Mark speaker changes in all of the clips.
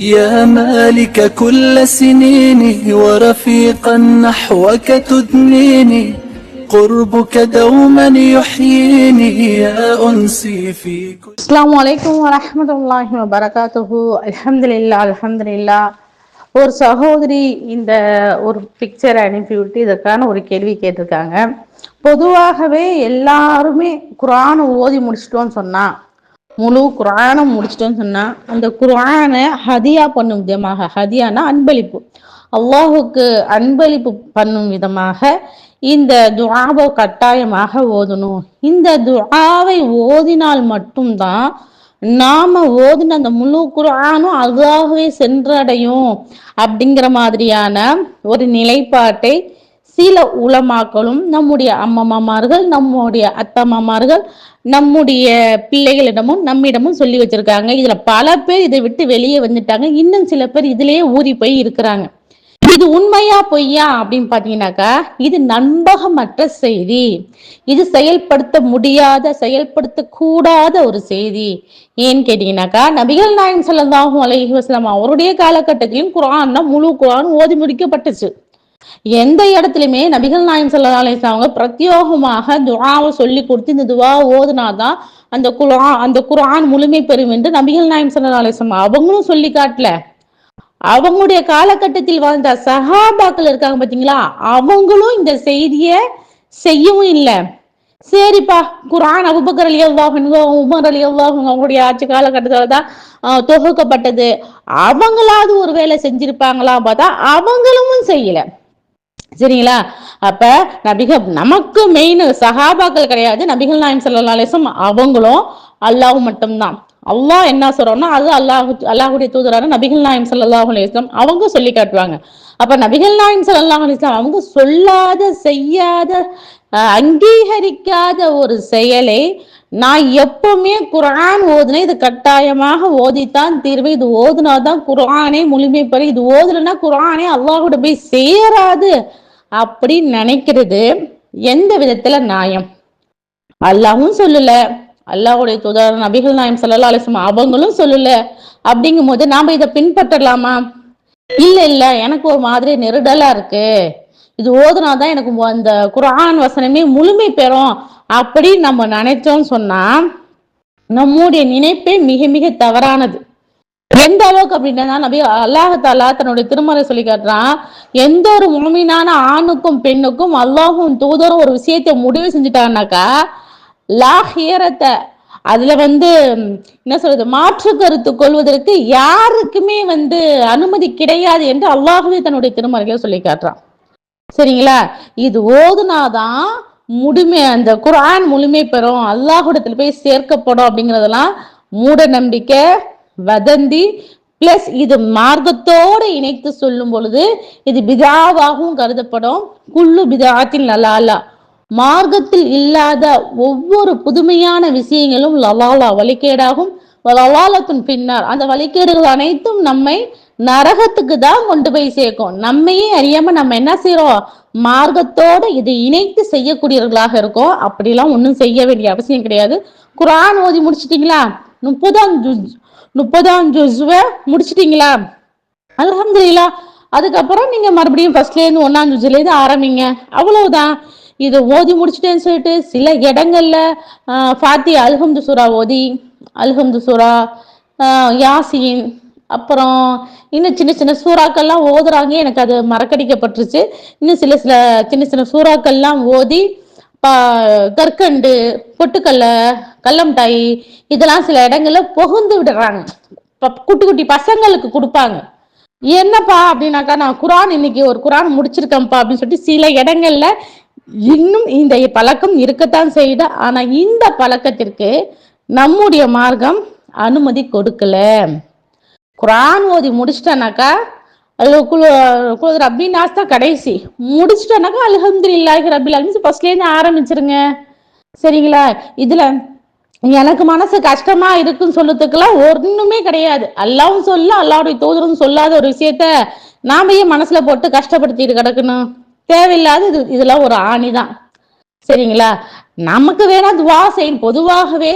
Speaker 1: يا مالك كل سنيني ورفيقا نحوك تدنيني قربك دوما يحييني يا أنسي في كل
Speaker 2: அஸ்ஸலாமு அலைக்கும் வரஹ்மத்துல்லாஹி வபரகாத்துஹு அல்ஹம்துலில்லா அல்ஹம்துலில்லா ஒரு சகோதரி இந்த ஒரு பிக்சரை அனுப்பிவிட்டு இதற்கான ஒரு கேள்வி கேட்டிருக்காங்க பொதுவாகவே எல்லாருமே குர்ஆன் ஓதி முடிச்சிட்டோம்னு சொன்னா முழு குரானை முடிச்சிட்டோன்னு சொன்னா அந்த குரானை ஹதியா பண்ணும் விதமாக ஹதியானா அன்பளிப்பு. அல்லாஹுக்கு அன்பளிப்பு பண்ணும் விதமாக இந்த துஆவை கட்டாயமாக ஓதணும். இந்த துஆவை ஓதினால் மட்டும்தான் நாம ஓதின அந்த முழு குரானும் அதுவாகவே சென்றடையும் அப்படிங்கிற மாதிரியான ஒரு நிலைப்பாட்டை சில உலமாக்களும் நம்முடைய அம்மம்மாமார்கள் நம்முடைய அத்தம்மாமார்கள் நம்முடைய பிள்ளைகளிடமும் நம்மிடமும் சொல்லி வச்சிருக்காங்க. இதுல பல பேர் இதை விட்டு வெளியே வந்துட்டாங்க. இன்னும் சில பேர் இதுலயே ஊறி போய் இருக்கிறாங்க. இது உண்மையா பொய்யா அப்படின்னு பாத்தீங்கன்னாக்கா இது நண்பகமற்ற செய்தி. இது செயல்படுத்த முடியாத செயல்படுத்த கூடாத ஒரு செய்தி. ஏன்னு கேட்டீங்கன்னாக்கா நபிகள் நாயன் ஸல்லல்லாஹு அலைஹி வஸ்லாம் அவருடைய காலகட்டத்திலும் குரான் முழு குரான் ஓதி முடிக்கப்பட்டுச்சு. எந்த இடத்துலயுமே நபிகள் நாயம் சல்லா அலைஹி அவங்க பிரத்யோகமாக துவாவை சொல்லி கொடுத்து இந்த துவா ஓதுனாதான் அந்த குரான் அந்த குரான் முழுமை பெறும் என்று நபிகள் நாயம் சல்லா அலிஸ்லாம் அவங்களும் சொல்லி காட்டல. அவங்களுடைய காலகட்டத்தில் வாழ்ந்த சஹாபாக்கள் இருக்காங்க பாத்தீங்களா அவங்களும் இந்த செய்திய செய்யவும் இல்லை. சரிப்பா குரான் அபுபக்கர் அலி அல்லாஹ் உமர் அலி அல்லாஹ் அவங்களுடைய ஆட்சி காலகட்டத்தில் தான் தொகுக்கப்பட்டது. அவங்களாவது ஒரு வேலை செஞ்சிருப்பாங்களா பார்த்தா அவங்களும் செய்யல. சரிங்களா? அப்ப நபிக நமக்கு மெயின் சஹாபாக்கள் கிடையாது. நபிகள் நாயம் ஸல்லல்லாஹு அவங்களும் அல்லாஹ் மட்டும்தான். அல்லாஹ் என்ன சொல்றோம்னா அது அல்லாஹ் அல்லாஹுடைய தூதரான நபிகள் நாயம் ஸல்லல்லாஹு அலைஹி அவங்க சொல்லி காட்டுவாங்க. அப்ப நபிகள் நாயம் ஸல்லல்லாஹு அலைஹி அவங்க சொல்லாத செய்யாத அங்கீகரிக்காத ஒரு செயலை நான் எப்பவுமே குரான் ஓதுனேன். இது கட்டாயமாக ஓதித்தான் தீர்வு. இது ஓதுனாதான் குரானே முழுமை பெற இது ஓதுலன்னா குரானே அல்லாஹோட போய் சேராது. அப்படின்னு நினைக்கிறது எந்த விதத்துல நியாயம்? அல்லாவும் சொல்லல. அல்லாவுடைய தூதர் நபிகள் நாயம் ஸல்லல்லாஹு அலிசம் அவங்களும் சொல்லல. அப்படிங்கும் போது நாம இதை பின்பற்றலாமா? இல்ல இல்ல. எனக்கு ஒரு மாதிரி நெருடலா இருக்கு. இது ஓதுனாதான் எனக்கு அந்த குரான் வசனமே முழுமை பெறும். அப்படின்னு நம்ம நினைச்சோம்னு சொன்னா நம்முடைய நினைப்பே மிக மிக தவறானது. எந்த அளவுக்கு அப்படின்னா நபி அல்லாஹத்தாலா தன்னுடைய திருமறை சொல்லி காட்டுறான் எந்த ஒரு முழுமையான ஆணுக்கும் பெண்ணுக்கும் அல்லாஹும் தூதரும் ஒரு விஷயத்தை முடிவு செஞ்சுட்டாங்கனாக்கா லாஹியரத்தை அதுல வந்து என்ன சொல்றது மாற்று கருத்து கொள்வதற்கு யாருக்குமே வந்து அனுமதி கிடையாது என்று அல்லாஹுவே தன்னுடைய திருமறைகளை சொல்லி காட்டுறான். சரிங்களா? இது ஓதுனாதான் முழுமை அந்த குரான் முழுமை பெறும் அல்லாஹுடத்துல போய் சேர்க்கப்படும் அப்படிங்கறதெல்லாம் மூட நம்பிக்கை வதந்தி பிளஸ் இது மார்க்கத்தோடு இணைத்து சொல்லும் பொழுது இது பிதாவாகவும் கருதப்படும். குள்ளு பிதாத்தில் லலாலா மார்க்கத்தில் இல்லாத ஒவ்வொரு புதுமையான விஷயங்களும் லலாலா வழிகேடாகும். லலாலத்தின் பின்னர் அந்த வழிகேடுகள் அனைத்தும் நம்மை நரகத்துக்கு தான் கொண்டு போய் சேர்க்கும். நம்மையே அறியாம நம்ம என்ன செய்யறோம் மார்க்கத்தோட இதை இணைத்து செய்யக்கூடியவர்களாக இருக்கோம். அப்படிலாம் ஒன்றும் செய்ய வேண்டிய அவசியம் கிடையாது. குரான் ஓதி முடிச்சிட்டீங்களா? முப்பதாம் ஜுஸ் முப்பதாம் ஜுஸ்வை முடிச்சிட்டீங்களா? அலமதுல்லா அதுக்கப்புறம் நீங்கள் மறுபடியும் ஃபர்ஸ்ட்லேருந்து ஒன்றாம் ஜூஸ்லேருந்து ஆரம்பிங்க. அவ்வளவுதான். இது ஓதி முடிச்சிட்டேன்னு சொல்லிட்டு சில இடங்கள்ல ஃபாத்தி அல்ஹம்து சூரா ஓதி அல்ஹம்து சூரா யாசின் அப்புறம் இன்னும் சின்ன சின்ன சூறாக்கள்லாம் ஓதுறாங்க. எனக்கு அது மறக்கடிக்கப்பட்டுருச்சு. இன்னும் சில சில சின்ன சின்ன சூறாக்கள்லாம் ஓதி கற்கண்டு பொட்டுக்கல்ல கல்லமிட்டாய் இதெல்லாம் சில இடங்கள்ல புகுந்து விடுறாங்க. குட்டி குட்டி பசங்களுக்கு கொடுப்பாங்க. என்னப்பா அப்படின்னாக்கா நான் குரான் இன்னைக்கு ஒரு குரான் முடிச்சிருக்கேன்ப்பா அப்படின்னு சொல்லிட்டு சில இடங்கள்ல இன்னும் இந்த பழக்கம் இருக்கத்தான் செய்யுது. ஆனா இந்த பழக்கத்திற்கு நம்முடைய மார்க்கம் அனுமதி கொடுக்கல. குரான் ஓதி முடிச்சிட்டனாக்கா அது குழு குழு ரப்பி நாஸ் தான் கடைசி. முடிச்சிட்டனாக்கா இல்லாஹி ரபில் அலமின். ஃபர்ஸ்ட்லேருந்து ஆரம்பிச்சிருங்க. சரிங்களா? இதில் எனக்கு மனசு கஷ்டமா இருக்குன்னு சொல்லுறதுக்கெல்லாம் ஒன்றுமே கிடையாது. அல்லாவும் சொல்ல அல்லாவுடைய தூதரும் சொல்லாத ஒரு விஷயத்த நாம ஏன் மனசுல போட்டு கஷ்டப்படுத்திட்டு கிடக்கணும்? தேவையில்லாத இது இதெல்லாம் ஒரு ஆணி தான் சரிங்களா? நமக்கு வேணா துவா செய்யும் பொதுவாகவே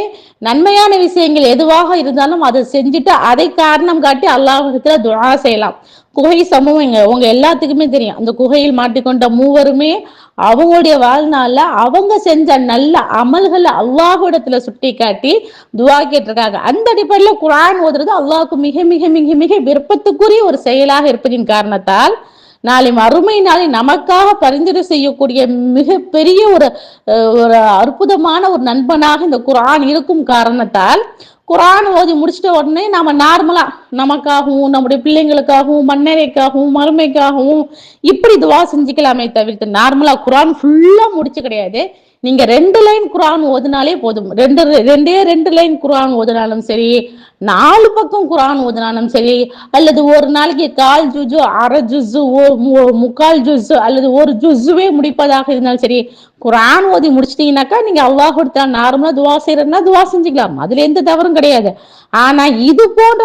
Speaker 2: நன்மையான விஷயங்கள் எதுவாக இருந்தாலும் அதை செஞ்சுட்டு அதை காரணம் காட்டி அல்லாஹத்துல துவா செய்யலாம். குகை சமூகம் இங்க உங்க எல்லாத்துக்குமே தெரியும். அந்த குகையில் மாட்டிக்கொண்ட மூவருமே அவங்களுடைய வாழ்நாள்ல அவங்க செஞ்ச நல்ல அமல்களை அல்லாஹிடத்துல சுட்டி காட்டி துவா கேட்டிருக்காங்க. அந்த அடிப்படையில குரான் ஓதுறது அல்லாஹுக்கு மிக மிக மிக மிக விருப்பத்துக்குரிய ஒரு செயலாக இருப்பதின் காரணத்தால் நாளை மறுமை நாளை நமக்காக பரிந்துரை செய்யக்கூடிய மிகப்பெரிய ஒரு ஒரு அற்புதமான ஒரு நண்பனாக இந்த குரான் இருக்கும் காரணத்தால் குரான் ஓதி முடிச்சிட்ட உடனே நாம நார்மலா நமக்காகவும் நம்முடைய பிள்ளைங்களுக்காகவும் மன்னரைக்காகவும் மருமைக்காகவும் இப்படி துவா செஞ்சுக்கலாமே தவிர்த்து நார்மலா குரான் ஃபுல்லா முடிச்சு கிடையாது. நீங்க ரெண்டு லைன் குரான் ஓதுனாலே போதும். ரெண்டு ரெண்டே ரெண்டு லைன் குரான் ஓதுனாலும் சரி நாலு பக்கம் குரான் ஓதுனாலும் சரி அல்லது ஒரு நாளைக்கு கால் ஜுஜு அரை ஜுஸு முக்கால் ஜுஸு அல்லது ஒரு ஜுஸுவே முடிப்பதாக இருந்தாலும் சரி குரான் ஓதி முடிச்சிட்டீங்கன்னாக்கா நீங்க அல்லாஹ் கொடுத்தா நார்மலா துவா செய்யறதுனா துவா செஞ்சுக்கலாம். அதுல எந்த தவறும் கிடையாது. ஆனா இது போன்ற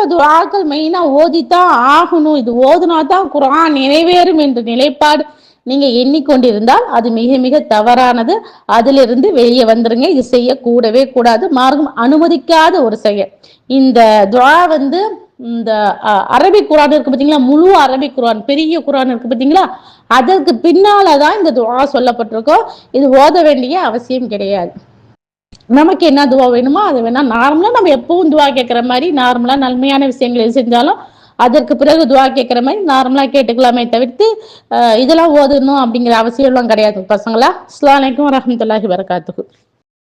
Speaker 2: துவாக்கள் மெயினா ஓதித்தான் ஆகணும். இது ஓதுனா தான் குரான் நிறைவேறும் என்ற நிலைப்பாடு. நீங்க எண்ணிக்கொண்டிருந்தால் அது மிக மிக தவறானது. அதிலிருந்து வெளியே வந்துருங்க. இது செய்ய கூடவே கூடாது. மார்க்கம் அனுமதிக்காத ஒரு செயல். இந்த துவா வந்து இந்த அரபிக் குரான் இருக்கு பார்த்தீங்களா முழு அரபிக் குரான் பெரிய குரான் இருக்கு பார்த்தீங்களா அதற்கு பின்னாலதான் இந்த துவா சொல்லப்பட்டிருக்கோம். இது ஓத வேண்டிய அவசியம் கிடையாது. நமக்கு என்ன துவா வேணுமோ அது வேணா நார்மலா நம்ம எப்பவும் துவா கேட்கிற மாதிரி நார்மலா நன்மையான விஷயங்கள் செஞ்சாலும் அதற்கு பிறகு துவா கேட்கிற மாதிரி நார்மலா கேட்டுக்கலாமே தவிர்த்து இதெல்லாம் ஓதணும் அப்படிங்கிற அவசியம் எல்லாம் கிடையாது. பசங்களா அஸ்லாம் வலைக்கம் வரமத்துல்லாஹி வரகாத்துக்கு